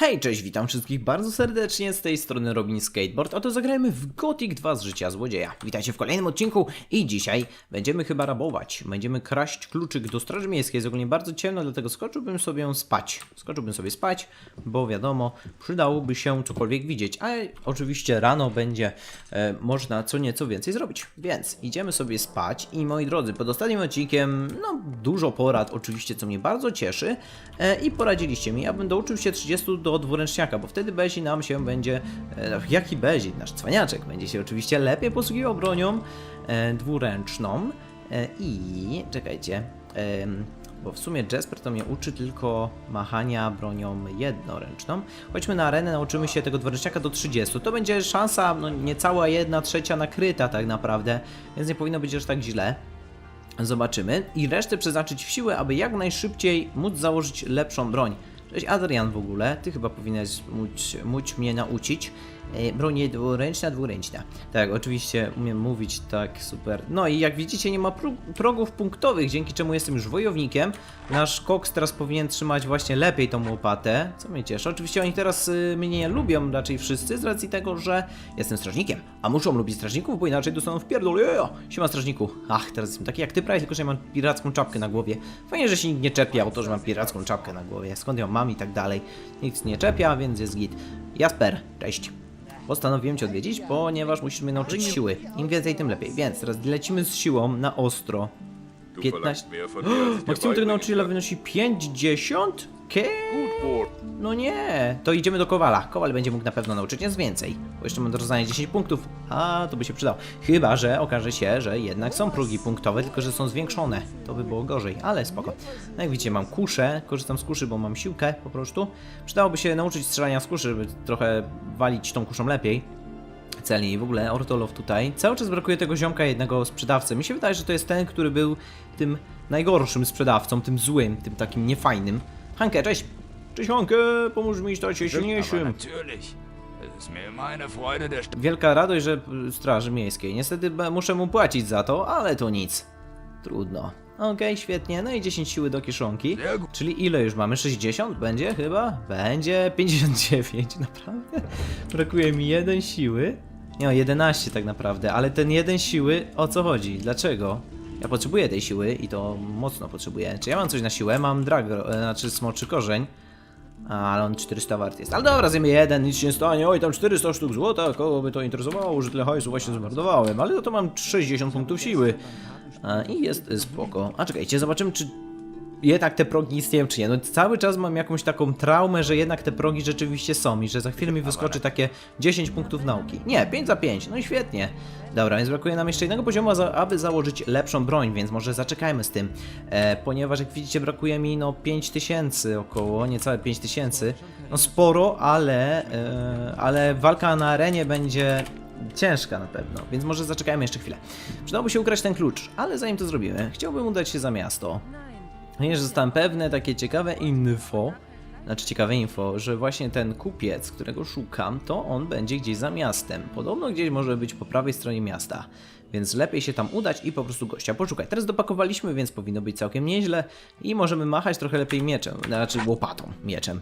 Hej, cześć, witam wszystkich bardzo serdecznie, z tej strony Robin Skateboard, oto zagrajmy w Gothic 2 z życia złodzieja. Witajcie w kolejnym odcinku i dzisiaj będziemy chyba rabować, będziemy kraść kluczyk do Straży Miejskiej, jest ogólnie bardzo ciemno, dlatego skoczyłbym sobie spać, skoczyłbym sobie spać, bo wiadomo, przydałoby się cokolwiek widzieć, ale oczywiście rano będzie e, można co nieco więcej zrobić, więc idziemy sobie spać i moi drodzy, pod ostatnim odcinkiem, no dużo porad oczywiście, co mnie bardzo cieszy e, i poradziliście mi, abym douczył się 30 do dwuręczniaka, bo wtedy Bezi nam się będzie, e, jaki Bezi, nasz cwaniaczek, będzie się oczywiście lepiej posługiwał bronią e, dwuręczną e, i czekajcie, bo w sumie Jasper to mnie uczy tylko machania bronią jednoręczną. Chodźmy na arenę, nauczymy się tego dwuręczniaka do 30. To będzie szansa, no niecała jedna trzecia nakryta tak naprawdę, więc nie powinno być aż tak źle. Zobaczymy. I resztę przeznaczyć w siłę, aby jak najszybciej móc założyć lepszą broń. Cześć Adrian w ogóle, ty chyba powinieneś móc, móc mnie nauczyć. E, broń dwuręczna, dwuręczna. Tak, oczywiście umiem mówić tak super. No i jak widzicie nie ma progów punktowych, dzięki czemu jestem już wojownikiem. Nasz koks teraz powinien trzymać właśnie lepiej tą łopatę, co mnie cieszy. Oczywiście oni teraz y, mnie nie lubią raczej wszyscy z racji tego, że jestem strażnikiem. A muszą lubić strażników, bo inaczej dostaną w pierdol. Jeja! Siema strażniku. Ach, teraz jestem taki jak ty prawie, tylko że ja mam piracką czapkę na głowie. Fajnie, że się nikt nie czepia o to, że mam piracką czapkę na głowie. Skąd ją mam i tak dalej. Nikt nie czepia, więc jest git. Jasper, cześć. Postanowiłem Cię odwiedzić, ponieważ musisz mnie nauczyć siły. Im więcej, tym lepiej. Więc teraz lecimy z siłą na ostro. 15. Maksimum tego nauczyciela wynosi 50? Ke? No nie, to idziemy do Kowala. Kowal będzie mógł na pewno nauczyć nas więcej. Bo jeszcze mam do rozdania 10 punktów, a to by się przydało. Chyba, że okaże się, że jednak są progi punktowe, tylko że są zwiększone. To by było gorzej, ale spoko. No jak widzicie, mam kuszę, korzystam z kuszy, bo mam siłkę po prostu. Przydałoby się nauczyć strzelania z kuszy, żeby trochę walić tą kuszą lepiej celnie i w ogóle Ortolow tutaj. Cały czas brakuje tego ziomka jednego sprzedawcy. Mi się wydaje, że to jest ten, który był tym najgorszym sprzedawcą, tym złym, tym takim niefajnym. Hankę, cześć! Cześć Hankę, pomóż mi stać się silniejszym. Wielka radość, że Straży Miejskiej. Niestety muszę mu płacić za to, ale to nic. Trudno. Okej, świetnie. No i 10 siły do kieszonki. Czyli ile już mamy? 60? Będzie chyba? Będzie 59, naprawdę? Brakuje mi jeden siły. Nie, o 11 tak naprawdę, ale ten jeden siły, o co chodzi? Dlaczego? Ja potrzebuję tej siły i to mocno potrzebuję. Czy ja mam coś na siłę? Mam drag, e, znaczy smoczy korzeń. Ale on 400 wart jest. Ale dobra, zjemy jeden, nic się nie stanie. Oj, tam 400 sztuk złota, kogo by to interesowało, że tyle hajsu właśnie zmarnowałem. Ale to mam 60 punktów siły. A, I jest spoko. A czekajcie, zobaczymy, czy jednak te progi istnieją, czy nie. No cały czas mam jakąś taką traumę, że jednak te progi rzeczywiście są i że za chwilę mi wyskoczy takie 10 punktów nauki. Nie, 5 za 5, no i świetnie. Dobra, więc brakuje nam jeszcze jednego poziomu, aby założyć lepszą broń, więc może zaczekajmy z tym. E, ponieważ jak widzicie brakuje mi no 5000 około, niecałe 5000. No sporo, ale, e, ale walka na arenie będzie ciężka na pewno, więc może zaczekajmy jeszcze chwilę. Przydałoby się ukraść ten klucz, ale zanim to zrobimy, chciałbym udać się za miasto. Ponieważ zostałem pewne takie ciekawe info, znaczy ciekawe info, że właśnie ten kupiec, którego szukam, to on będzie gdzieś za miastem. Podobno gdzieś może być po prawej stronie miasta. Więc lepiej się tam udać i po prostu gościa poszukać. Teraz dopakowaliśmy, więc powinno być całkiem nieźle i możemy machać trochę lepiej mieczem, znaczy łopatą, mieczem.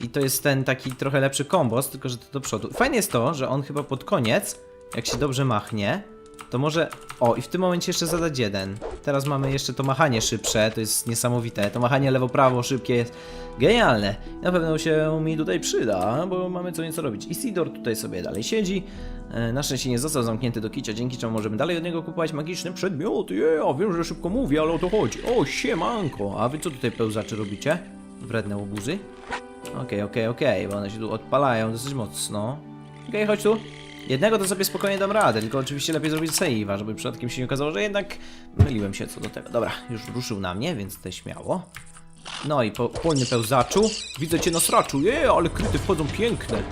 I to jest ten taki trochę lepszy kombos, tylko że to do przodu. Fajne jest to, że on chyba pod koniec, jak się dobrze machnie, to może... O, i w tym momencie jeszcze zadać jeden. Teraz mamy jeszcze to machanie szybsze, to jest niesamowite. To machanie lewo-prawo szybkie jest genialne. Na pewno się mi tutaj przyda, bo mamy co nieco robić. Isidor tutaj sobie dalej siedzi. E, Na szczęście nie został zamknięty do kicia, dzięki czemu możemy dalej od niego kupować magiczne przedmioty. Ja wiem, że szybko mówię, ale o to chodzi. O, siemanko. A wy co tutaj pełzaczy robicie? Wredne łobuzy? Okej, okej, okej, bo one się tu odpalają dosyć mocno. Okej, chodź tu. Jednego to sobie spokojnie dam radę, tylko oczywiście lepiej zrobić save'a, żeby przypadkiem się nie okazało, że jednak myliłem się co do tego. Dobra, już ruszył na mnie, więc tutaj śmiało. No i po, polny pełzaczu. Widzę cię na sraczu. Je, ale kryty wchodzą piękne.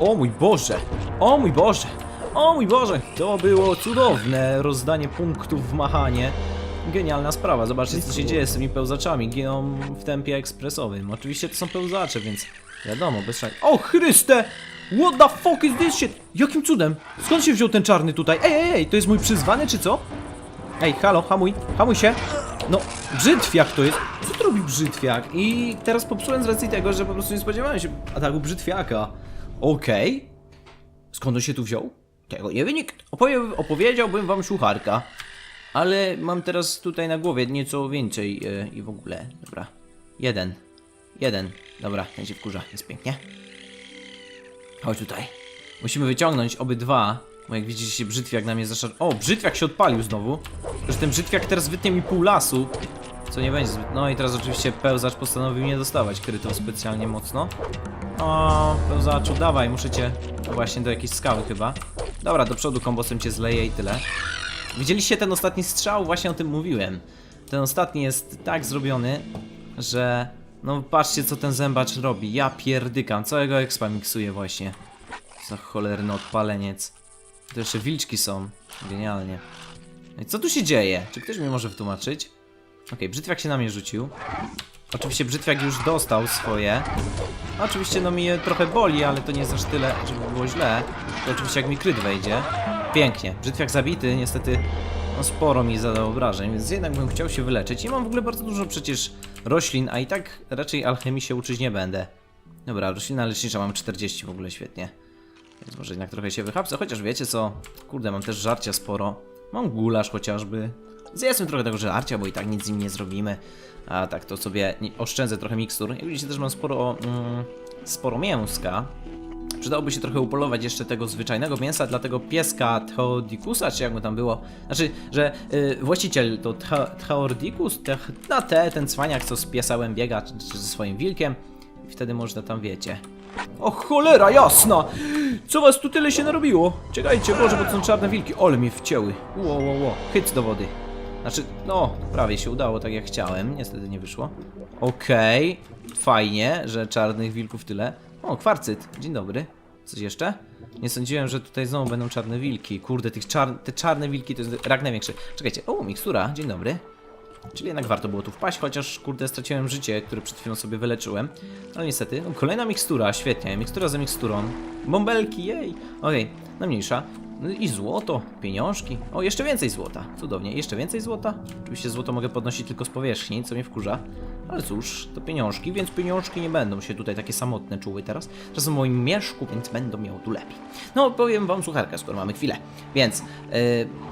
O mój Boże. O mój Boże. O mój Boże. To było cudowne rozdanie punktów w machanie. Genialna sprawa. Zobaczcie, co się dzieje z tymi pełzaczami. Giną w tempie ekspresowym. Oczywiście to są pełzacze, więc wiadomo, bez szans. O Chryste! What the fuck is this shit? Jakim cudem? Skąd się wziął ten czarny tutaj? Ej, ej, ej, to jest mój przyzwany, czy co? Ej, halo, hamuj, hamuj się. No, brzytwiak to jest. Co to robi brzytwiak? I teraz popsułem z racji tego, że po prostu nie spodziewałem się ataku brzytwiaka. Okej. Skąd on się tu wziął? Tego nie wie nikt. Opowie, opowiedziałbym wam sucharka. Ale mam teraz tutaj na głowie nieco więcej e, i w ogóle. Dobra. Jeden. Jeden. Dobra, ten się wkurza. Jest pięknie. Chodź tutaj. Musimy wyciągnąć obydwa. Bo jak widzicie, brzytwiak na mnie zaszar... O, brzytwiak się odpalił znowu. Że ten brzytwiak teraz wytnie mi pół lasu. Co nie będzie zbyt... No i teraz oczywiście pełzacz postanowił nie dostawać krytą specjalnie mocno. O, pełzaczu, dawaj, muszę cię... Właśnie do jakiejś skały chyba. Dobra, do przodu kombosem cię zleję i tyle. Widzieliście ten ostatni strzał? Właśnie o tym mówiłem. Ten ostatni jest tak zrobiony, że... No patrzcie co ten zębacz robi. Ja pierdykam. Całego expa miksuję właśnie. Za cholerny odpaleniec. To jeszcze wilczki są. Genialnie. I co tu się dzieje? Czy ktoś mi może wytłumaczyć? Okej, brzytwiak się na mnie rzucił. Oczywiście brzytwiak już dostał swoje. Oczywiście no mnie trochę boli, ale to nie jest aż tyle, żeby było źle. To oczywiście jak mi kryt wejdzie. Pięknie. Brzytwiak zabity, niestety no sporo mi zadał obrażeń, więc jednak bym chciał się wyleczyć. I mam w ogóle bardzo dużo przecież roślin, a i tak raczej alchemii się uczyć nie będę. Dobra, roślina lecznicza mam 40 w ogóle, świetnie. Więc może jednak trochę się wychapsę, chociaż wiecie co? Kurde, mam też żarcia sporo. Mam gulasz chociażby. Zjedzmy trochę tego żarcia, bo i tak nic z nim nie zrobimy. A tak to sobie oszczędzę trochę mikstur. Jak widzicie też mam sporo, mm, sporo mięska. Przydałoby się trochę upolować jeszcze tego zwyczajnego mięsa, dlatego pieska Theodikusa, czy jak mu tam było. Znaczy, że y, właściciel to Theodikus, na te, ten cwaniak, co z piesałem biega, czy, czy ze swoim wilkiem. I wtedy można tam, wiecie. O cholera, jasna! Co was tu tyle się narobiło? Czekajcie, Boże, bo to są czarne wilki. Ole mnie wcięły. Ło, ło, ło. Hyc do wody. Znaczy, no, prawie się udało tak jak chciałem. Niestety nie wyszło. Okej. Fajnie, że czarnych wilków tyle. O, kwarcyt. Dzień dobry. Coś jeszcze? Nie sądziłem, że tutaj znowu będą czarne wilki. Kurde, tych czar te czarne wilki to jest rak największy. Czekajcie. O, mikstura. Dzień dobry. Czyli jednak warto było tu wpaść, chociaż kurde straciłem życie, które przed chwilą sobie wyleczyłem. Ale niestety, no, kolejna mikstura, świetnie, mikstura za miksturą. Bąbelki, jej! Okej, no mniejsza. No I złoto, pieniążki. O, jeszcze więcej złota. Cudownie, jeszcze więcej złota. Oczywiście złoto mogę podnosić tylko z powierzchni, co mnie wkurza. Ale cóż, to pieniążki, więc pieniążki nie będą się tutaj takie samotne czuły teraz. Teraz w moim mieszku, więc będą miało tu lepiej. No, powiem wam słucharkę, skoro mamy chwilę. Więc,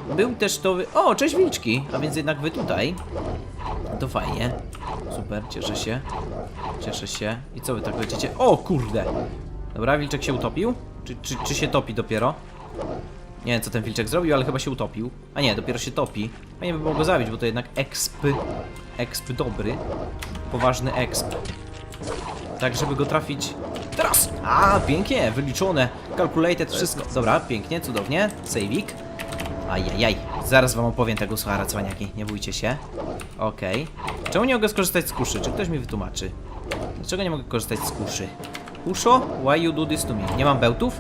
yy, był też to... O, cześć wilczki! A więc jednak wy tutaj. To fajnie. Super, cieszę się. Cieszę się. I co wy tak lecicie? O kurde! Dobra, wilczek się utopił? Czy, czy, czy się topi dopiero? Nie wiem co ten wilczek zrobił, ale chyba się utopił. A nie, dopiero się topi. Fajnie by było go zabić, bo to jednak exp. Exp dobry. Poważny exp. Tak, żeby go trafić. Teraz! A, pięknie, wyliczone. Calculated, wszystko. Dobra, pięknie, cudownie. Saving. Ajajaj, zaraz wam opowiem tego suchara cwaniaki, nie bójcie się. Okej. Czemu nie mogę skorzystać z kuszy? Czy ktoś mi wytłumaczy? Dlaczego nie mogę korzystać z kuszy? Kuszo? Why you do this to me? Nie mam bełtów?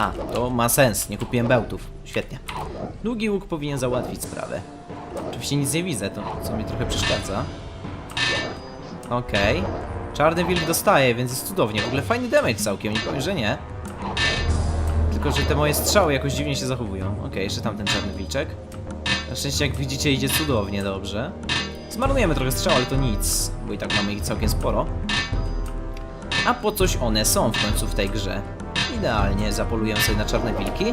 A, to ma sens, nie kupiłem bełtów. Świetnie. Długi łuk powinien załatwić sprawę. Oczywiście nic nie widzę, to co mi trochę przeszkadza. Okej. Czarny wilk dostaje, więc jest cudownie. W ogóle fajny damage całkiem, nie powiem, że nie. Tylko, że te moje strzały jakoś dziwnie się zachowują. Okej, jeszcze tamten czarny wilczek. Na szczęście, jak widzicie, idzie cudownie dobrze. Zmarnujemy trochę strzał, ale to nic, bo i tak mamy ich całkiem sporo. A po coś one są w końcu w tej grze. Idealnie zapoluję sobie na czarne wilki.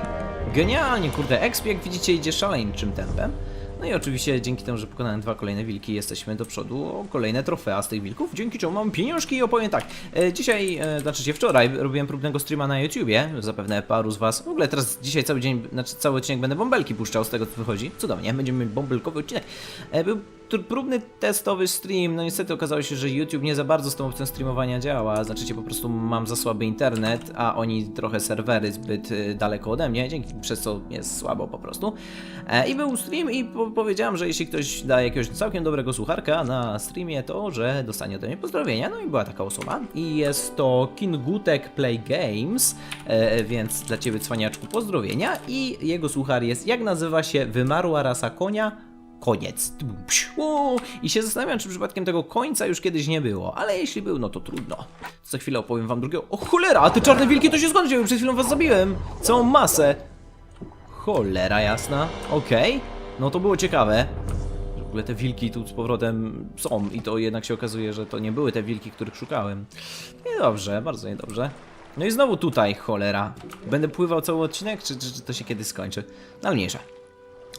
Genialnie, kurde, exp jak widzicie idzie szaleńczym tempem. No i oczywiście dzięki temu, że pokonałem dwa kolejne wilki, jesteśmy do przodu o kolejne trofea z tych wilków, dzięki czemu mam pieniążki i opowiem tak. E, dzisiaj, e, znaczy się wczoraj, robiłem próbnego streama na YouTubie, zapewne paru z was. W ogóle teraz dzisiaj cały dzień, znaczy cały odcinek będę bąbelki puszczał z tego co wychodzi. Cudownie, będziemy mieć bąbelkowy odcinek. E, był próbny testowy stream, no niestety okazało się, że YouTube nie za bardzo z tą opcją streamowania działa, znaczy po prostu mam za słaby internet, a oni trochę serwery zbyt y, daleko ode mnie, dzięki przez co jest słabo po prostu. E, I był stream i po powiedziałem, że jeśli ktoś da jakiegoś całkiem dobrego słucharka na streamie, to że dostanie ode mnie pozdrowienia, no i była taka osoba i jest to Kingutek Play Games, e, więc dla ciebie cwaniaczku pozdrowienia. I jego słuchar jest, jak nazywa się, wymarła rasa konia, koniec. I się zastanawiam, czy przypadkiem tego końca już kiedyś nie było, ale jeśli był, no to trudno. Za chwilę opowiem wam drugiego. O cholera, a te czarne wilki to się skąd wzięły? Przed chwilą was zabiłem. Całą masę. Cholera jasna. Okej. No to było ciekawe. W ogóle te wilki tu z powrotem są i to jednak się okazuje, że to nie były te wilki, których szukałem. Niedobrze, bardzo niedobrze. No i znowu tutaj, cholera. Będę pływał cały odcinek, czy, czy, czy to się kiedy skończy? Ale mniejsza.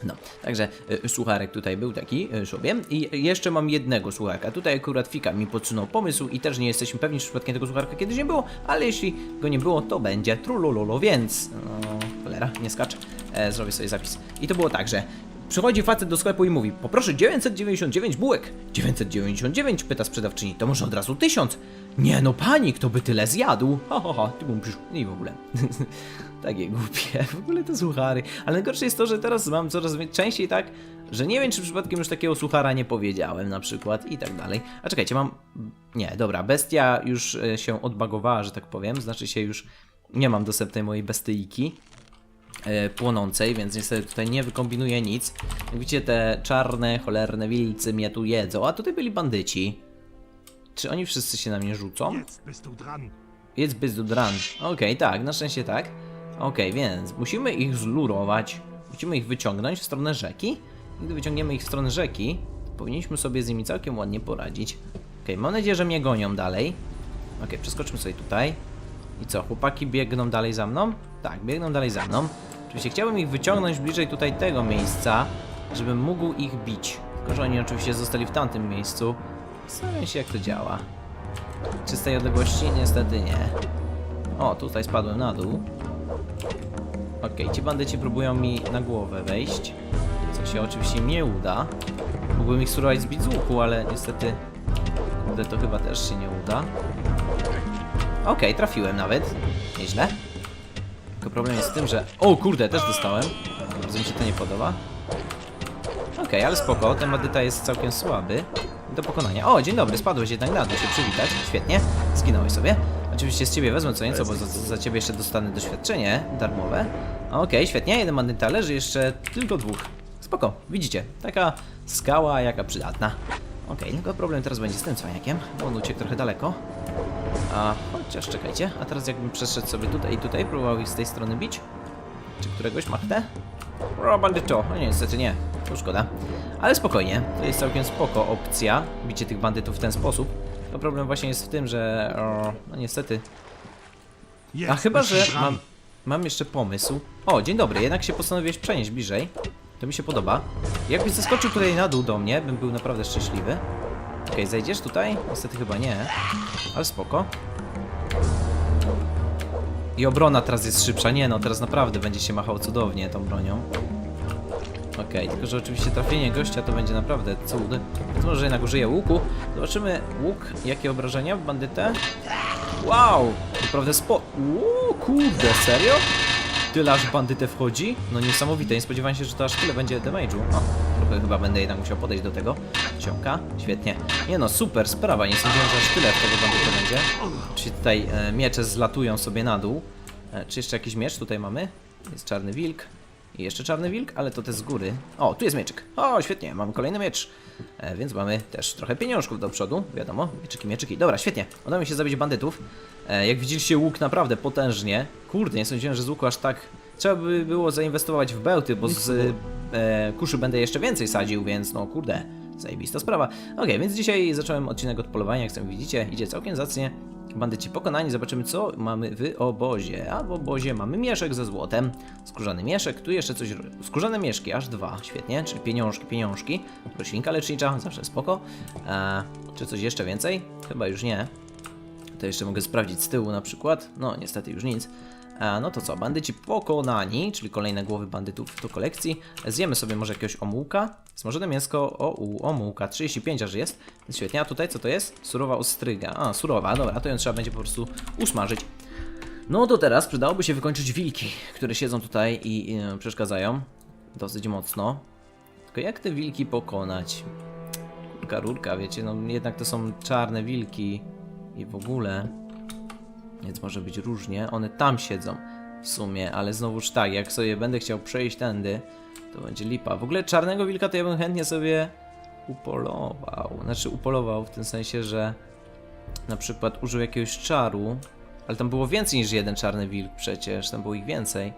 No, także y, sucharek tutaj był taki y, sobie i jeszcze mam jednego sucharka. Tutaj akurat Fika mi podsunął pomysł i też nie jesteśmy pewni, czy przypadkiem tego sucharka kiedyś nie było, ale jeśli go nie było, to będzie trulololo, więc... No, cholera, nie skacz. E, zrobię sobie zapis. I to było tak, że Przychodzi facet do sklepu i mówi: Poproszę 999 bułek. 999 pyta sprzedawczyni, to może od razu 1000. Nie no, pani, kto by tyle zjadł? Ha, ha, ha, ty bym przyszł. I w ogóle. Takie głupie, w ogóle te suchary. Ale najgorsze jest to, że teraz mam coraz częściej tak, że nie wiem, czy przypadkiem już takiego suchara nie powiedziałem na przykład i tak dalej. A czekajcie, mam. Nie, dobra, bestia już e, się odbagowała, że tak powiem. Znaczy się już. Nie mam dostępnej mojej bestyjki e, płonącej, więc niestety tutaj nie wykombinuję nic. Jak widzicie, te czarne, cholerne wilcy mnie tu jedzą, a tutaj byli bandyci. Czy oni wszyscy się na mnie rzucą? Jetzt bist du dran. Dran. Okej, tak, na szczęście tak. Okej, więc musimy ich zlurować. Musimy ich wyciągnąć w stronę rzeki. I Gdy wyciągniemy ich w stronę rzeki, powinniśmy sobie z nimi całkiem ładnie poradzić. Okej, mam nadzieję, że mnie gonią dalej. Okej, przeskoczmy sobie tutaj. I co, chłopaki biegną dalej za mną? Tak, biegną dalej za mną. Oczywiście chciałbym ich wyciągnąć bliżej tutaj tego miejsca, żebym mógł ich bić. Tylko, że oni oczywiście zostali w tamtym miejscu. Zastanawiam się, jak to działa. Czy z tej odległości? Niestety nie. O, tutaj spadłem na dół. Okej, ci bandyci próbują mi na głowę wejść. Co się oczywiście nie uda. Mógłbym ich zbić z łuku, ale niestety... Kurde, to chyba też się nie uda. Okej, trafiłem nawet. Nieźle. Tylko problem jest w tym, że... O kurde, też dostałem. Bardzo mi się to nie podoba. Okej, ale spoko, ten bandyta jest całkiem słaby. Do pokonania. O, dzień dobry, spadłeś jednak na dół się przywitać. Świetnie, zginąłeś sobie. Oczywiście z ciebie wezmę co nieco, bo za, za ciebie jeszcze dostanę doświadczenie darmowe. Okej, świetnie, jeden bandyta leży, jeszcze tylko dwóch. Spoko, widzicie, taka skała jaka przydatna. Okej, tylko problem teraz będzie z tym cwaniakiem, bo on uciekł trochę daleko. A, chociaż czekajcie, a teraz jakbym przeszedł sobie tutaj i tutaj, próbował ich z tej strony bić. Czy któregoś machnę? O, bandyto. No niestety nie. To szkoda. Ale spokojnie. To jest całkiem spoko opcja. Bicie tych bandytów w ten sposób. To problem właśnie jest w tym, że... O, no niestety. A chyba, że mam... Mam jeszcze pomysł. O, dzień dobry. Jednak się postanowiłeś przenieść bliżej. To mi się podoba. Jakbyś zeskoczył tutaj na dół do mnie, bym był naprawdę szczęśliwy. Okej, zejdziesz tutaj? Niestety chyba nie. Ale spoko. I obrona teraz jest szybsza. Nie no, teraz naprawdę będzie się machał cudownie tą bronią. Okej, tylko że oczywiście trafienie gościa to będzie naprawdę cud. Więc może jednak użyję łuku. Zobaczymy łuk, jakie obrażenia w bandytę. Wow! Naprawdę spo... Uuu, kurde, serio? Tyle aż bandytę wchodzi? No niesamowite, nie spodziewałem się, że to aż tyle będzie damage'u. O, trochę chyba będę jednak musiał podejść do tego. Ciąka, świetnie. Nie no, super sprawa, nie sądziłem, że aż tyle w tego bandyty będzie. Czyli tutaj e, miecze zlatują sobie na dół. E, czy jeszcze jakiś miecz tutaj mamy? Jest czarny wilk. I jeszcze czarny wilk, ale to te z góry. O, tu jest mieczyk. O, świetnie, mamy kolejny miecz. E, więc mamy też trochę pieniążków do przodu, wiadomo. Mieczyki, mieczyki. Dobra, świetnie. Udało mi się zabić bandytów. E, jak widzieliście, łuk naprawdę potężnie. Kurde, nie sądziłem, że z łuku aż tak... Trzeba by było zainwestować w bełty, bo z e, kuszy będę jeszcze więcej sadził, więc no kurde, zajebista sprawa. Okej, więc dzisiaj zacząłem odcinek od polowania, jak sami widzicie, idzie całkiem zacnie. Bandyci pokonani, zobaczymy co mamy w obozie. A w obozie mamy mieszek ze złotem, skórzany mieszek, tu jeszcze coś... Skórzane mieszki, aż dwa, świetnie, czyli pieniążki, pieniążki. Roślinka lecznicza, zawsze spoko. E, czy coś jeszcze więcej? Chyba już nie. To jeszcze mogę sprawdzić z tyłu na przykład. No, niestety już nic. A, no to co, bandyci pokonani, czyli kolejne głowy bandytów do kolekcji. Zjemy sobie może jakiegoś omułka. Smażone mięsko, o, u, omułka, 35 aż jest. Świetnie, a tutaj co to jest? Surowa ostryga. A, surowa, dobra, to ją trzeba będzie po prostu usmażyć. No to teraz przydałoby się wykończyć wilki, które siedzą tutaj i, i e, przeszkadzają. Dosyć mocno. Tylko jak te wilki pokonać? Kurka, rurka, wiecie, no jednak to są czarne wilki i w ogóle. Więc może być różnie. One tam siedzą w sumie, ale znowuż tak, jak sobie będę chciał przejść tędy, to będzie lipa. W ogóle czarnego wilka to ja bym chętnie sobie upolował. Znaczy upolował w tym sensie, że na przykład użył jakiegoś czaru, ale tam było więcej niż jeden czarny wilk przecież, tam było ich więcej.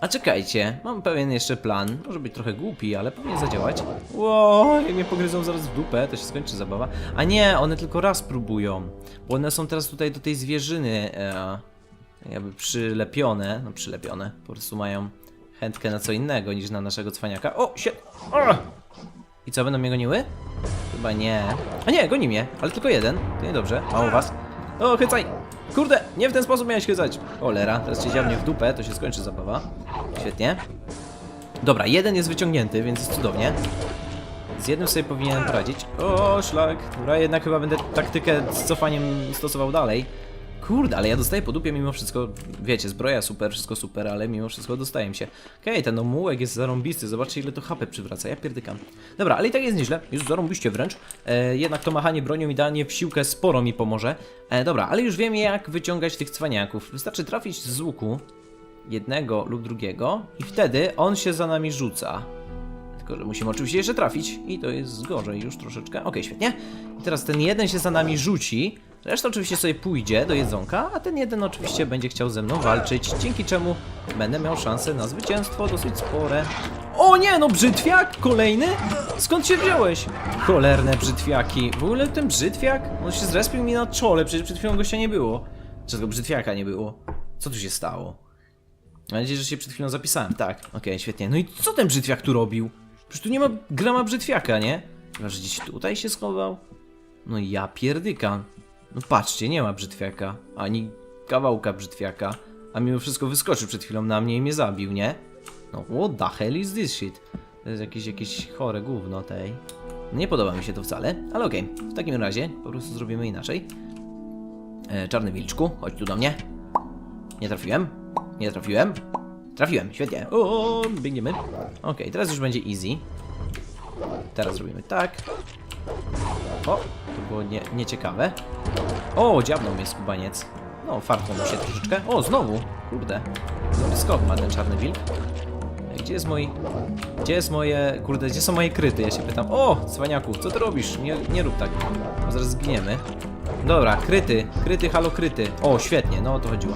A czekajcie, mam pewien jeszcze plan. Może być trochę głupi, ale powinien zadziałać. Ło, jak mnie pogryzą zaraz w dupę, to się skończy zabawa. A nie, one tylko raz próbują. Bo one są teraz tutaj do tej zwierzyny e, jakby przylepione. No przylepione, po prostu mają chętkę na co innego niż na naszego cwaniaka. O, się... O! I co, będą mnie goniły? Chyba nie. A nie, goni mnie, ale tylko jeden. To niedobrze. U was? O, chycaj! Kurde, nie w ten sposób miałeś chycać. Cholera, teraz cię dziabnie w dupę, to się skończy zabawa. Świetnie. Dobra, jeden jest wyciągnięty, więc jest cudownie. Z jednym sobie powinienem poradzić. O, szlak. Dobra, jednak chyba będę taktykę z cofaniem stosował dalej. Kurde, ale ja dostaję po dupie mimo wszystko. Wiecie, zbroja super, wszystko super, ale mimo wszystko dostaję się. Okej, ten omułek jest zarąbisty. Zobaczcie, ile to HP przywraca. Ja pierdykam. Dobra, ale i tak jest nieźle. Jest zarąbiście wręcz. E, jednak to machanie bronią idealnie w siłkę sporo mi pomoże. E, dobra, ale już wiem, jak wyciągać tych cwaniaków. Wystarczy trafić z łuku jednego lub drugiego i wtedy on się za nami rzuca. Tylko, że musimy oczywiście jeszcze trafić i to jest gorzej już troszeczkę. Okej, świetnie. I teraz ten jeden się za nami rzuci, reszta oczywiście sobie pójdzie do jedzonka, a ten jeden oczywiście będzie chciał ze mną walczyć, dzięki czemu będę miał szansę na zwycięstwo dosyć spore. O nie, no brzytwiak kolejny? Skąd się wziąłeś? Cholerne brzytwiaki. W ogóle ten brzytwiak, on się zrespił mi na czole, przecież przed chwilą gościa nie było. Czy tego brzytwiaka nie było? Co tu się stało? Mam nadzieję, że się przed chwilą zapisałem. Tak, okej, świetnie. No i co ten brzytwiak tu robił? Przecież tu nie ma grama brzytwiaka, nie? Chyba, że gdzieś tutaj się schował? No ja pierdykam. No patrzcie, nie ma brzytwiaka. Ani kawałka brzytwiaka. A mimo wszystko wyskoczył przed chwilą na mnie i mnie zabił, nie? No what the hell is this shit? To jest jakieś, jakieś chore gówno tej. Nie podoba mi się to wcale, ale okej. W takim razie po prostu zrobimy inaczej. E, czarny wilczku, chodź tu do mnie. Nie trafiłem? Nie trafiłem? Trafiłem, świetnie. O, biegniemy. Okej, teraz już będzie easy. Teraz zrobimy tak. O, to było nie, nieciekawe. O, dziabnął mnie skubaniec. No, fartnął mu się troszeczkę. O, znowu. Kurde. Dobry skok ma ten czarny wilk. Gdzie jest mój... Gdzie jest moje... Kurde, gdzie są moje kryty? Ja się pytam. O, cwaniaku, co ty robisz? Nie, nie rób tak, bo zaraz zginiemy. Dobra, kryty, kryty, halo kryty. O, świetnie, no o to chodziło.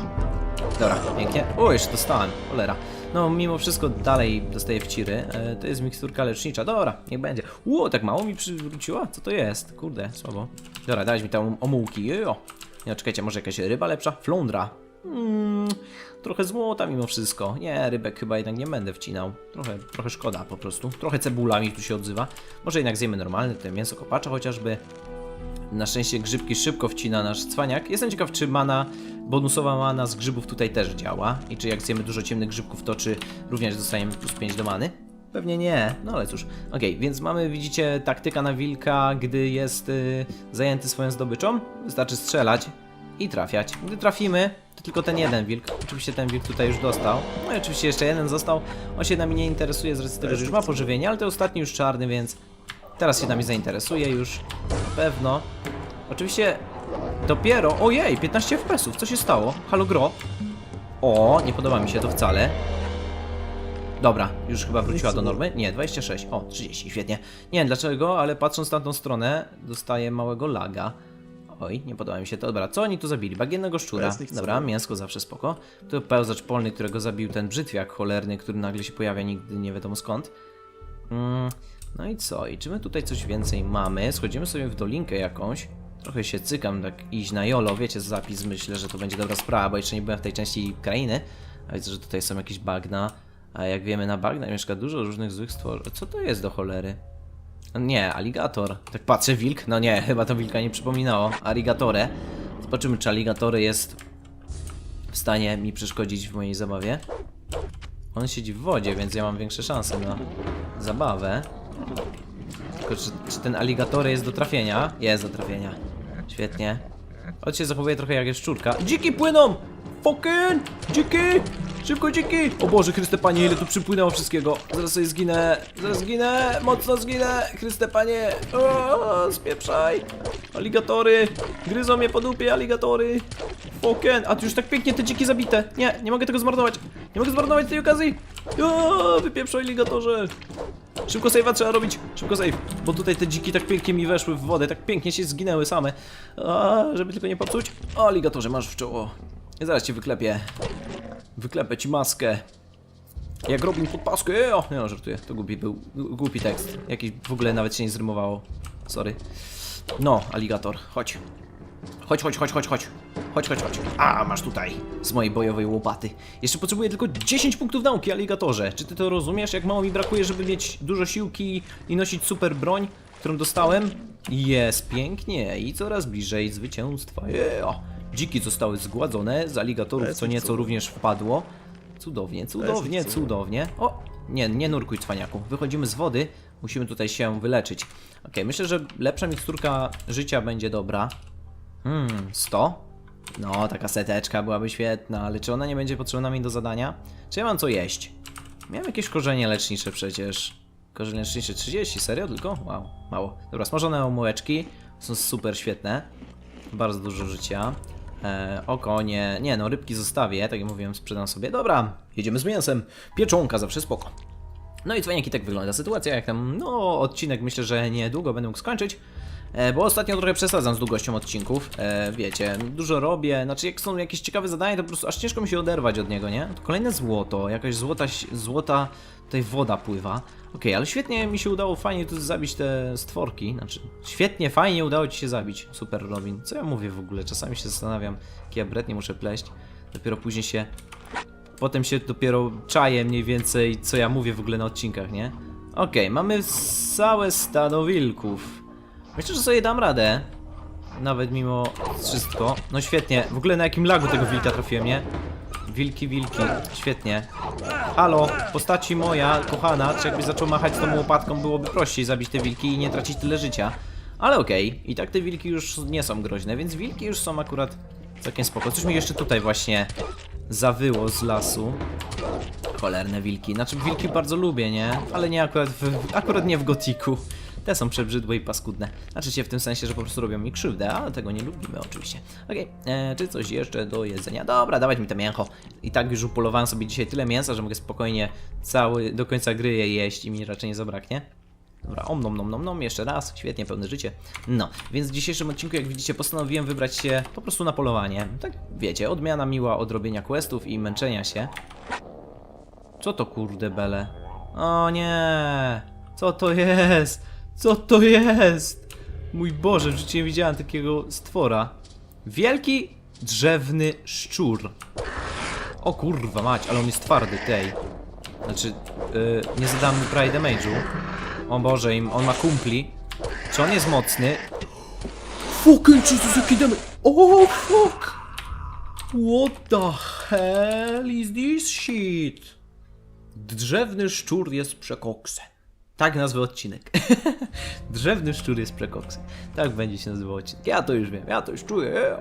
Dobra, pięknie. O, jeszcze dostałem, cholera. No, mimo wszystko dalej dostaję wciry. E, to jest miksturka lecznicza. Dobra, niech będzie. Ło, tak mało mi przywróciła? Co to jest? Kurde, słabo. Dobra, dałeś mi tam omułki. Jo. Nie, czekajcie, może jakaś ryba lepsza? Flądra. Mm, trochę złota mimo wszystko. Nie, rybek chyba jednak nie będę wcinał. Trochę, trochę szkoda po prostu. Trochę cebula mi tu się odzywa. Może jednak zjemy normalne, te mięso kopacza chociażby. Na szczęście grzybki szybko wcina nasz cwaniak. Jestem ciekaw, czy mana, bonusowa mana z grzybów tutaj też działa. I czy jak zjemy dużo ciemnych grzybków, to czy również dostajemy plus 5 do many? Pewnie nie, no ale cóż. Okej, więc mamy, widzicie, taktyka na wilka, gdy jest y, zajęty swoją zdobyczą. Wystarczy strzelać i trafiać. Gdy trafimy, to tylko ten jeden wilk. Oczywiście ten wilk tutaj już dostał. No i oczywiście jeszcze jeden został. On się nami nie interesuje z racji tego, że już ma pożywienie, ale to ostatni już czarny, więc teraz się nami zainteresuje już. Pewno. Oczywiście dopiero... Ojej, 15 FPS-ów, co się stało? Halo gro? O, nie podoba mi się to wcale. Dobra, już chyba wróciła do normy. Nie, 26. O, 30, świetnie. Nie wiem dlaczego, ale patrząc na tą stronę, dostaję małego laga. Oj, nie podoba mi się to. Dobra, co oni tu zabili? Bagiennego szczura. Dobra, mięsko zawsze spoko. To pełzacz polny, którego zabił ten brzytwiak cholerny, który nagle się pojawia nigdy nie wiadomo skąd. Mm, no i co? I czy my tutaj coś więcej mamy? Schodzimy sobie w dolinkę jakąś. Trochę się cykam, tak iść na jolo, wiecie, zapis, myślę, że to będzie dobra sprawa, bo jeszcze nie byłem w tej części krainy. A widzę, że tutaj są jakieś bagna. A jak wiemy, na bagnach mieszka dużo różnych złych stworzeń. Co to jest do cholery? Nie, aligator. Tak patrzę, wilk? No nie, chyba to wilka nie przypominało. Aligatore. Zobaczymy, czy aligatory jest w stanie mi przeszkodzić w mojej zabawie. On siedzi w wodzie, więc ja mam większe szanse na zabawę. Tylko czy, czy ten aligator jest do trafienia? Jest do trafienia. Świetnie. On się zachowuje trochę jak szczurka. Dziki płyną! Fucking! Dziki! Szybko dziki! O Boże, Chryste Panie, ile tu przypłynęło wszystkiego. Zaraz sobie zginę. Zaraz zginę. Mocno zginę. Chryste Panie. O, spieprzaj. Aligatory. Gryzą mnie po dupie, aligatory. Fucking! A tu już tak pięknie te dziki zabite. Nie, nie mogę tego zmarnować. Nie mogę zmarnować tej okazji. O, wypieprzaj, aligatorze. Szybko save'a trzeba robić, szybko save, bo tutaj te dziki tak pięknie mi weszły w wodę, tak pięknie się zginęły same. A, żeby tylko nie popsuć. O, aligatorze, masz w czoło. Zaraz cię wyklepię. Wyklepę ci maskę. Jak Robin pod paskę, nie, żartuję, to głupi był, głupi tekst. Jakiś w ogóle nawet się nie zrymowało. Sorry. No, aligator, chodź. Chodź, chodź, chodź, chodź, chodź. Chodź, chodź, chodź. A, masz tutaj. Z mojej bojowej łopaty. Jeszcze potrzebuję tylko 10 punktów nauki, aligatorze. Czy ty to rozumiesz? Jak mało mi brakuje, żeby mieć dużo siłki i nosić super broń, którą dostałem? Jest pięknie i coraz bliżej zwycięstwa. Yeah. Dziki zostały zgładzone, z aligatorów co nieco również wpadło. Cudownie, cudownie, cudownie. O, nie, nie nurkuj, cwaniaku. Wychodzimy z wody, musimy tutaj się wyleczyć. Okej, myślę, że lepsza miksturka życia będzie dobra. Hmm, 100? No, taka seteczka byłaby świetna, ale czy ona nie będzie potrzebna mi do zadania? Czy ja mam co jeść? Miałem jakieś korzenie lecznicze przecież. Korzenie lecznicze 30, serio tylko? Wow, mało. Dobra, smażone omułeczki są super świetne. Bardzo dużo życia. E, oko, nie, nie no, rybki zostawię, tak jak mówiłem, sprzedam sobie. Dobra, jedziemy z mięsem. Pieczonka zawsze spoko. No i cwaniaki, tak wygląda sytuacja, jak tam, no, odcinek myślę, że niedługo będę mógł skończyć. E, bo ostatnio trochę przesadzam z długością odcinków, e, wiecie, dużo robię, znaczy jak są jakieś ciekawe zadania, to po prostu aż ciężko mi się oderwać od niego, nie? Kolejne złoto, jakaś złota, złota, tutaj woda pływa. Okej, ale świetnie mi się udało fajnie tu zabić te stworki, znaczy świetnie, fajnie udało ci się zabić, super Robin. Co ja mówię w ogóle, czasami się zastanawiam, jaki ja bret nie muszę pleść, dopiero później się Potem się dopiero czaję mniej więcej, co ja mówię w ogóle na odcinkach, nie? Okej, mamy całe stado wilków. Myślę, że sobie dam radę. Nawet mimo wszystko. No świetnie. W ogóle na jakim lagu tego wilka trafiłem, nie? Wilki, wilki. Świetnie. Halo, postaci moja, kochana, czy jakbyś zaczął machać tą łopatką, byłoby prościej zabić te wilki i nie tracić tyle życia. Ale okej, i tak te wilki już nie są groźne, więc wilki już są akurat całkiem spoko. Coś mi jeszcze tutaj właśnie zawyło z lasu. Cholerne wilki. Znaczy wilki bardzo lubię, nie? Ale nie akurat w, akurat nie w gotiku. Te są przebrzydłe i paskudne. Znaczy się w tym sensie, że po prostu robią mi krzywdę, ale tego nie lubimy oczywiście. Okej, e, czy coś jeszcze do jedzenia? Dobra, dawać mi to mięcho. I tak już upolowałem sobie dzisiaj tyle mięsa, że mogę spokojnie cały, do końca gry je jeść i mi raczej nie zabraknie. Dobra, om nom nom nom nom, jeszcze raz, świetnie, pełne życie. No, więc w dzisiejszym odcinku, jak widzicie, postanowiłem wybrać się po prostu na polowanie. Tak, wiecie, odmiana miła od robienia questów i męczenia się. Co to kurde bele? O nie! Co to jest? Co to jest? Mój Boże, w życiu nie widziałem takiego stwora. Wielki drzewny szczur. O kurwa mać, ale on jest twardy, tej. Znaczy, yy, nie zadałem mu prawie damage'u. O Boże, im, on ma kumpli. Czy on jest mocny? Fucking Jesus, jaki damage! Oh fuck! What the hell is this shit? Drzewny szczur jest przekoksem. Tak nazwę odcinek. Drzewny szczur jest przekoksem. Tak będzie się nazywał odcinek. Ja to już wiem, ja to już czuję.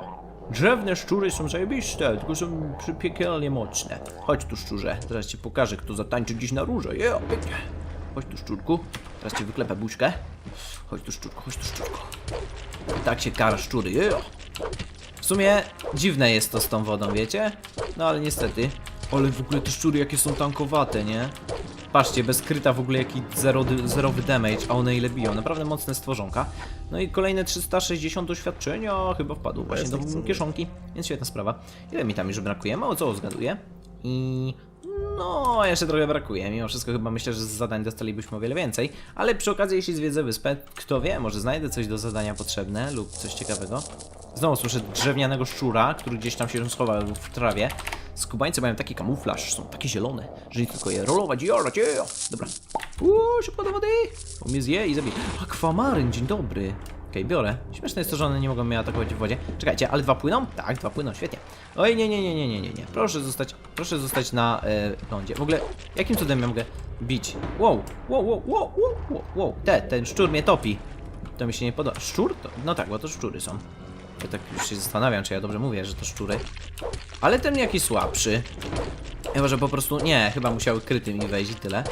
Drzewne szczury są zajebiste, tylko są piekielnie mocne. Chodź tu szczurze, teraz ci pokażę, kto zatańczy dziś na róże. Yeah, pięknie. Chodź tu szczurku, teraz ci wyklepę buźkę. Chodź tu szczurku, chodź tu szczurku. I tak się kara szczury. Yeah. W sumie dziwne jest to z tą wodą, wiecie? No ale niestety. Ale w ogóle te szczury jakie są tankowate, nie? Patrzcie, bez kryta w ogóle jaki zero, zerowy damage, a one ile biją. Naprawdę mocne stworzonka. No i kolejne 360 doświadczenia chyba wpadło właśnie do kieszonki, więc świetna sprawa. Ile mi tam już brakuje? Mało co zgaduję. I... No, jeszcze trochę brakuje. Mimo wszystko chyba myślę, że z zadań dostalibyśmy o wiele więcej. Ale przy okazji, jeśli zwiedzę wyspę, kto wie, może znajdę coś do zadania potrzebne lub coś ciekawego. Znowu słyszę drewnianego szczura, który gdzieś tam się schował w trawie. Skubańcy mają taki kamuflaż, są takie zielone, że nie tylko je rolować i orać, yeah. Dobra. Uuu, szybko do wody! Bo mnie zje i zabije. Akwamaryn, dzień dobry. Okej, biorę. Śmieszne jest to, że one nie mogą mnie atakować w wodzie. Czekajcie, ale dwa płyną? Tak, dwa płyną, świetnie. Oj, nie, nie, nie, nie, nie, nie, nie. Proszę zostać, proszę zostać na e, lądzie. W ogóle, jakim cudem ja mogę bić? Wow, wow, wow, wow, wow, wow. Te, ten szczur mnie topi. To mi się nie podoba. Szczur? To, no tak, bo to szczury są. Ja tak już się zastanawiam, czy ja dobrze mówię, że to szczury. Ale ten jakiś słabszy. Chyba, że po prostu... Nie, chyba musiały kryty mi wejść i tyle.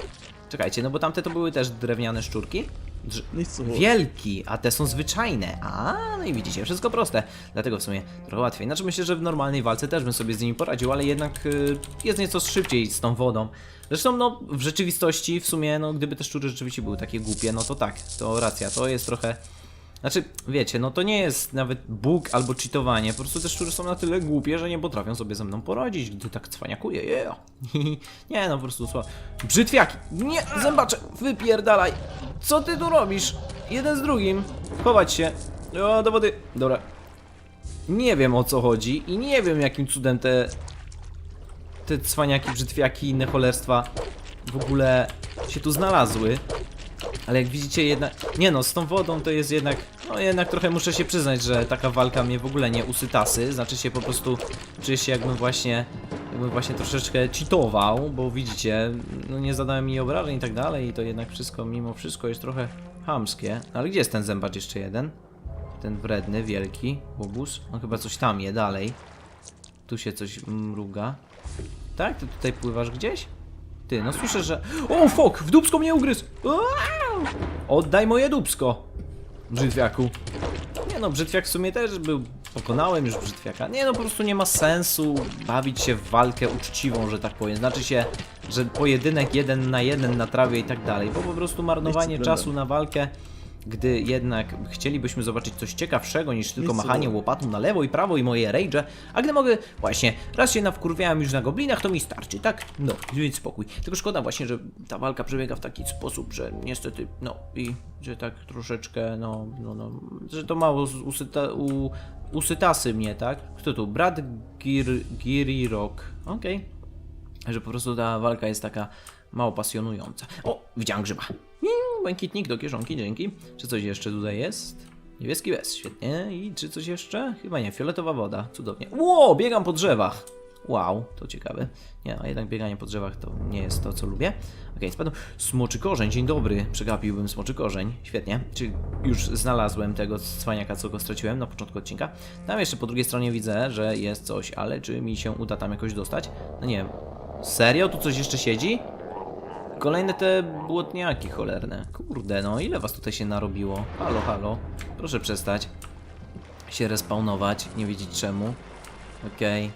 Czekajcie, no bo tamte to były też drewniane szczurki. Drz Wielki, a te są zwyczajne. A, no i widzicie, wszystko proste. Dlatego w sumie trochę łatwiej. Znaczy myślę, że w normalnej walce też bym sobie z nimi poradził, ale jednak y, jest nieco szybciej z tą wodą. Zresztą, no, w rzeczywistości, w sumie, no, gdyby te szczury rzeczywiście były takie głupie, no to tak, to racja, to jest trochę Znaczy, wiecie, no to nie jest nawet bóg albo cheatowanie, po prostu te szczury są na tyle głupie, że nie potrafią sobie ze mną poradzić, gdy tak cwaniakuje, yeah. Nie no, po prostu słabo. Brzytwiaki! Nie, zębacze! Wypierdalaj! Co ty tu robisz? Jeden z drugim. Chować się. O, do wody. Dobra. Nie wiem o co chodzi i nie wiem jakim cudem te te cwaniaki, brzytwiaki i inne cholerstwa w ogóle się tu znalazły. Ale jak widzicie jednak... Nie no, z tą wodą to jest jednak... No jednak trochę muszę się przyznać, że taka walka mnie w ogóle nie usytasy. Znaczy się po prostu... Czuję się jakbym właśnie... Jakbym właśnie troszeczkę cheatował, bo widzicie, no nie zadałem jej obrażeń i tak dalej i to jednak wszystko, mimo wszystko jest trochę hamskie. Ale gdzie jest ten zębacz jeszcze jeden? Ten wredny, wielki, łobuz? On chyba coś tam je dalej. Tu się coś mruga. Tak? Ty tutaj pływasz gdzieś? Ty, no słyszę, że... O, fok! W dubsko mnie ugryzł! Oddaj moje dubsko! Brzytwiaku. Nie no, brzytwiak w sumie też był... Pokonałem już brzytwiaka. Nie no, po prostu nie ma sensu bawić się w walkę uczciwą, że tak powiem. Znaczy się, że pojedynek jeden na jeden na trawie i tak dalej, bo po prostu marnowanie czasu na walkę gdy jednak chcielibyśmy zobaczyć coś ciekawszego niż tylko machanie łopatą na lewo i prawo i moje rage, a gdy mogę, właśnie, raz się nawkurwiałem już na goblinach, to mi starczy, tak? No, więc spokój. Tylko szkoda właśnie, że ta walka przebiega w taki sposób, że niestety, no i że tak troszeczkę, no, no, no, że to mało usyta, u, usytasy mnie, tak? Kto tu? Brad Gir, Giri Rock, okej że po prostu ta walka jest taka mało pasjonująca. O, widziałem grzyba. Mm, Błękitnik do kieszonki, dzięki. Czy coś jeszcze tutaj jest? Niebieski bez, świetnie. I czy coś jeszcze? Chyba nie, fioletowa woda, cudownie. Ło, biegam po drzewach. Wow, to ciekawe. Nie, a jednak bieganie po drzewach to nie jest to, co lubię. Okej, spadł. Smoczy korzeń, dzień dobry. Przegapiłbym smoczy korzeń. Świetnie. Czy już znalazłem tego cwaniaka, co go straciłem na początku odcinka? Tam jeszcze po drugiej stronie widzę, że jest coś, ale czy mi się uda tam jakoś dostać? No nie wiem. Serio? Tu coś jeszcze siedzi? Kolejne te błotniaki cholerne. Kurde, no ile was tutaj się narobiło? Halo, halo. Proszę przestać się respawnować, nie wiedzieć czemu. Okej.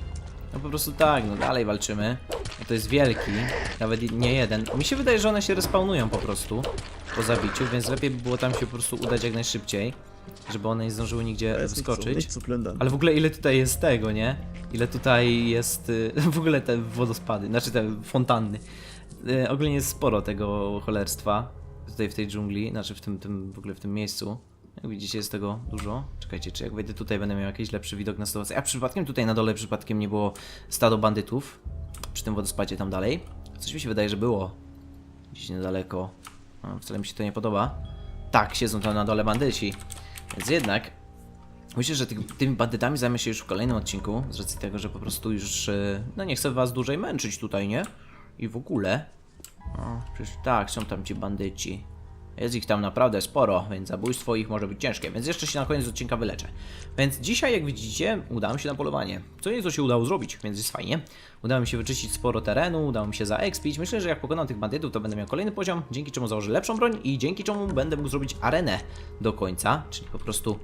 No po prostu tak, no dalej walczymy. No to jest wielki, nawet nie jeden. Mi się wydaje, że one się respawnują po prostu po zabiciu, więc lepiej by było tam się po prostu udać jak najszybciej, żeby one nie zdążyły nigdzie wyskoczyć. Ale w ogóle ile tutaj jest tego, nie? Ile tutaj jest y, w ogóle te wodospady, znaczy te fontanny. Y, Ogólnie jest sporo tego cholerstwa tutaj w tej dżungli, znaczy w tym, tym w ogóle w tym miejscu. Jak widzicie jest tego dużo. Czekajcie, czy jak wejdę tutaj będę miał jakiś lepszy widok na sytuację. A przypadkiem tutaj na dole przypadkiem nie było stado bandytów przy tym wodospadzie tam dalej. Coś mi się wydaje, że było. Gdzieś niedaleko. A, wcale mi się to nie podoba. Tak, siedzą tam na dole bandyci. Więc jednak Myślę, że ty, tymi bandytami zajmę się już w kolejnym odcinku, z racji tego, że po prostu już, e, no nie chcę was dłużej męczyć tutaj, nie? I w ogóle. O, przecież tak, są tam ci bandyci. Jest ich tam naprawdę sporo, więc zabójstwo ich może być ciężkie, więc jeszcze się na koniec odcinka wyleczę. Więc dzisiaj, jak widzicie, udałem się na polowanie. Co nieco się udało zrobić, więc jest fajnie. Udało mi się wyczyścić sporo terenu, udało mi się zaekspić. Myślę, że jak pokonam tych bandytów, to będę miał kolejny poziom, dzięki czemu założę lepszą broń i dzięki czemu będę mógł zrobić arenę do końca, czyli po prostu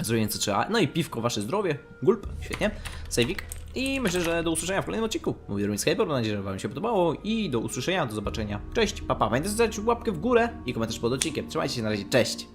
Zrobiłem co trzeba. No i piwko, wasze zdrowie. Gulp, świetnie. Sejwik. I myślę, że do usłyszenia w kolejnym odcinku. Mówię Ruin Skyper, mam nadzieję, że wam się podobało i do usłyszenia, do zobaczenia. Cześć, papa. Pamiętajcie zostawić łapkę w górę i komentarz pod odcinkiem. Trzymajcie się, na razie, cześć.